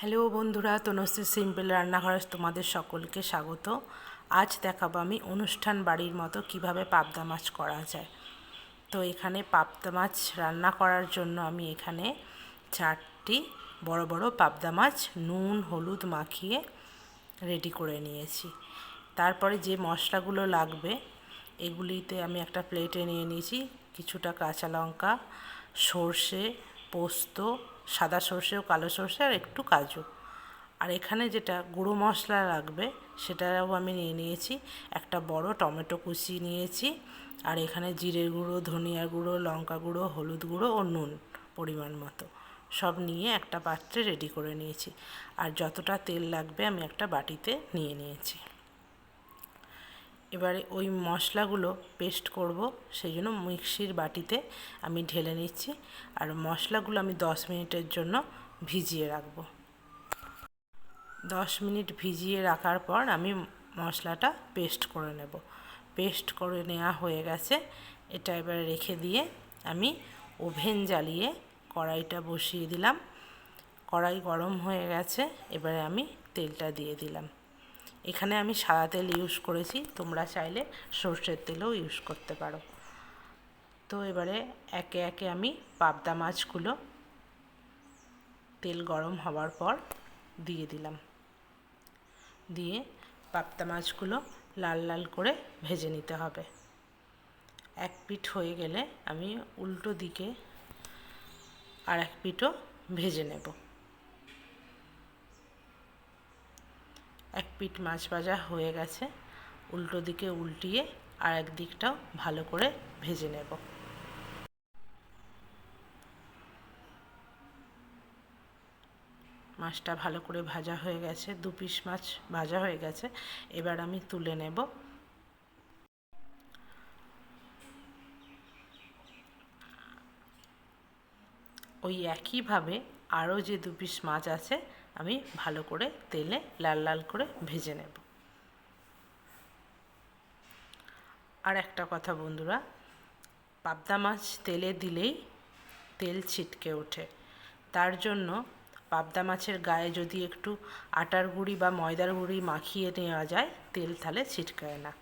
Hello বন্ধুরা, Tanushree simple রান্নাঘরে তোমাদের সকলকে স্বাগত। আজ দেখাবো আমি অনুষ্ঠান বাড়ির মতো কীভাবে পাবদা মাছ করা যায়। তো এখানে পাবদা মাছ রান্না করার জন্য আমি এখানে চারটি বড় বড় পাবদা মাছ নুন, হলুদ মাখিয়ে রেডি করে নিয়েছি। তারপরে যে মশলাগুলো লাগবে, এগুলিতে আমি একটা প্লেটে নিয়ে নিয়েছি। কিছুটা কাঁচা লঙ্কা, সর্ষে, পোস্ত সাদা সর্ষে ও কালো সর্ষে আর একটু কাজু। আর এখানে যেটা গুঁড়ো মশলা লাগবে সেটাও আমি নিয়ে নিয়েছি। একটা বড় টমেটো কুচি নিয়েছি। আর এখানে জিরের গুঁড়ো, ধনিয়া গুঁড়ো, লঙ্কা গুঁড়ো, হলুদ গুঁড়ো ও নুন পরিমাণ মতো। সব নিয়ে একটা পাত্রে রেডি করে নিয়েছি। আর যতটা তেল লাগবে আমি একটা বাটিতে নিয়ে নিয়েছি। এবারে ওই মশলাগুলো পেস্ট করব, সেই জন্য মিক্সির বাটিতে আমি ঢেলে নিচ্ছি। আর মশলাগুলো আমি দশ মিনিটের জন্য ভিজিয়ে রাখব। দশ মিনিট ভিজিয়ে রাখার পর আমি মশলাটা পেস্ট করে নেব। পেস্ট করে নেওয়া হয়ে গেছে। এটা এবারে রেখে দিয়ে আমি ওভেন জ্বালিয়ে কড়াইটা বসিয়ে দিলাম। কড়াই গরম হয়ে গেছে। এবারে আমি তেলটা দিয়ে দিলাম। এখানে আমি সাদা তেল ইউজ করেছি, তোমরা চাইলে সর্ষের তেলও ইউজ করতে পারো। তো এবারে একে একে আমি পাবদা মাছগুলো তেল গরম হওয়ার পর দিয়ে দিলাম। দিয়ে পাবদা মাছগুলো লাল লাল করে ভেজে নিতে হবে। এক পিঠ হয়ে গেলে আমি উল্টো দিকে আর এক পিঠও ভেজে নেব। এক পিঠ মাছ ভাজা হয়ে গেছে। উল্টো দিকে উল্টিয়ে আর এক দিকটাও ভালো করে ভেজে নেব। মাছটা ভালো করে ভাজা হয়ে গেছে, দু পিস মাছ ভাজা হয়ে গেছে। এবার আমি তুলে নেব। ওই একইভাবে আরও যে দু পিস মাছ আছে আমি ভালো করে তেলে লাল লাল করে ভেজে নেব। আর একটা কথা বন্ধুরা, পাবদা মাছ তেলে দিলেই তেল ছিটকে ওঠে। তার জন্য পাবদা মাছের গায়ে যদি একটু আটার গুঁড়ি বা ময়দার গুঁড়ি মাখিয়ে নেওয়া যায়, তেল তাহলে ছিটকায় না।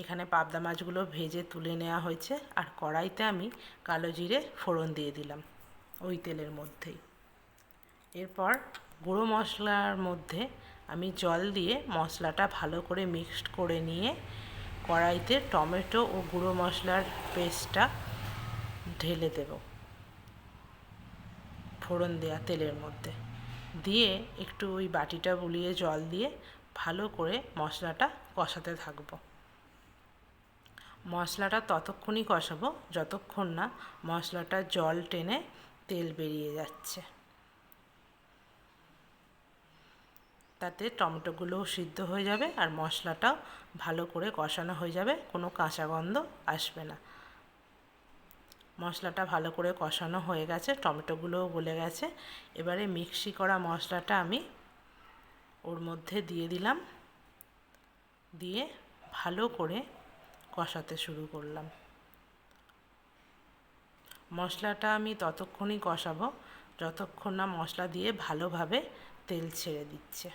এখানে পাবদা মাছগুলো ভেজে তুলে নেওয়া হয়েছে, আর কড়াইতে আমি কালো জিরে ফোড়ন দিয়ে দিলাম ওই তেলের মধ্যেই। এরপর গুঁড়ো মশলার মধ্যে আমি জল দিয়ে মশলাটা ভালো করে মিক্সড করে নিয়ে কড়াইতে টমেটো ও গুঁড়ো মশলার পেস্টটা ঢেলে দেব ফোড়ন দেওয়া তেলের মধ্যে। দিয়ে একটু ওই বাটিটা বুলিয়ে জল দিয়ে ভালো করে মশলাটা কষাতে থাকব। মশলাটা ততক্ষণই কষাবো, যতক্ষণ না মশলাটা জল টেনে তেল বেরিয়ে যাচ্ছে। তাতে টমেটোগুলোও সিদ্ধ হয়ে যাবে আর মশলাটাও ভালো করে কষানো হয়ে যাবে, কোনো কাঁচা গন্ধ আসবে না। মশলাটা ভালো করে কষানো হয়ে গেছে, টমেটোগুলোও গলে গেছে। এবারে মিক্সি করা মশলাটা আমি ওর মধ্যে দিয়ে দিলাম, দিয়ে ভালো করে কষাতে শুরু করলাম। মশলাটা আমি ততক্ষণই কষাবো, যতক্ষণ না মশলা দিয়ে ভালোভাবে তেল ছেড়ে দিচ্ছে।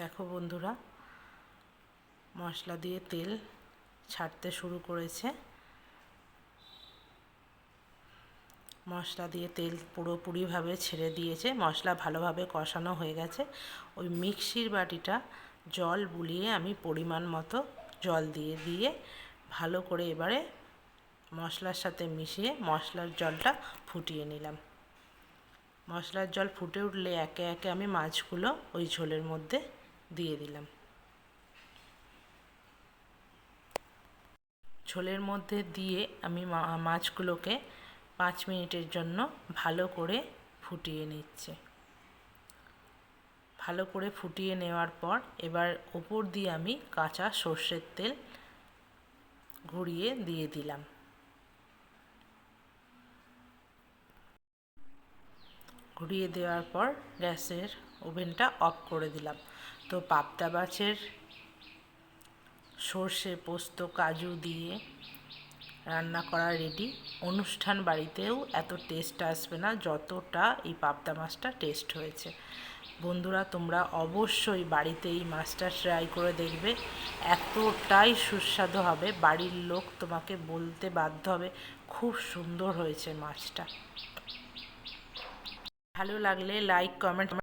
দেখো বন্ধুরা, মশলা দিয়ে তেল ছাড়তে শুরু করেছে। মশলা দিয়ে তেল পুরোপুরিভাবে ছেড়ে দিয়েছে। মশলা ভালোভাবে কষানো হয়ে গেছে। ওই মিক্সির বাটিটা জল বুলিয়ে আমি পরিমাণ মতো জল দিয়ে দিয়ে ভালো করে এবারে মশলার সাথে মিশিয়ে মশলার জলটা ফুটিয়ে নিলাম। মশলার জল ফুটে উঠলে একে একে আমি মাছগুলো ওই ঝোলের মধ্যে দিয়ে দিলাম। ঝোলের মধ্যে দিয়ে আমি মাছগুলোকে পাঁচ মিনিটের জন্য ভালো করে ফুটিয়ে নিচ্ছে। ভালো করে ফুটিয়ে নেওয়ার পর এবার ওপর দিয়ে আমি কাঁচা সর্ষের তেল ঘুরিয়ে দিয়ে দিলাম। ঘুরিয়ে দেওয়ার পর গ্যাসের ওভেনটা অফ করে দিলাম। তো পাবদা মাছের সর্ষে, পোস্ত, কাজু দিয়ে রান্না করা রেডি অনুষ্ঠান বাড়িতেও এত টেস্ট আসবে না যতটা এই পাবদা মাছটা টেস্ট হয়েছে। বন্ধুরা, তোমরা অবশ্যই বাড়িতে এই মাছটা ট্রাই করে দেখবে। এতটাই সুস্বাদু হবে। বাড়ির লোক তোমাকে বলতে বাধ্য হবে, খুব সুন্দর হয়েছে মাছটা। ভালো লাগলে লাইক কমেন্ট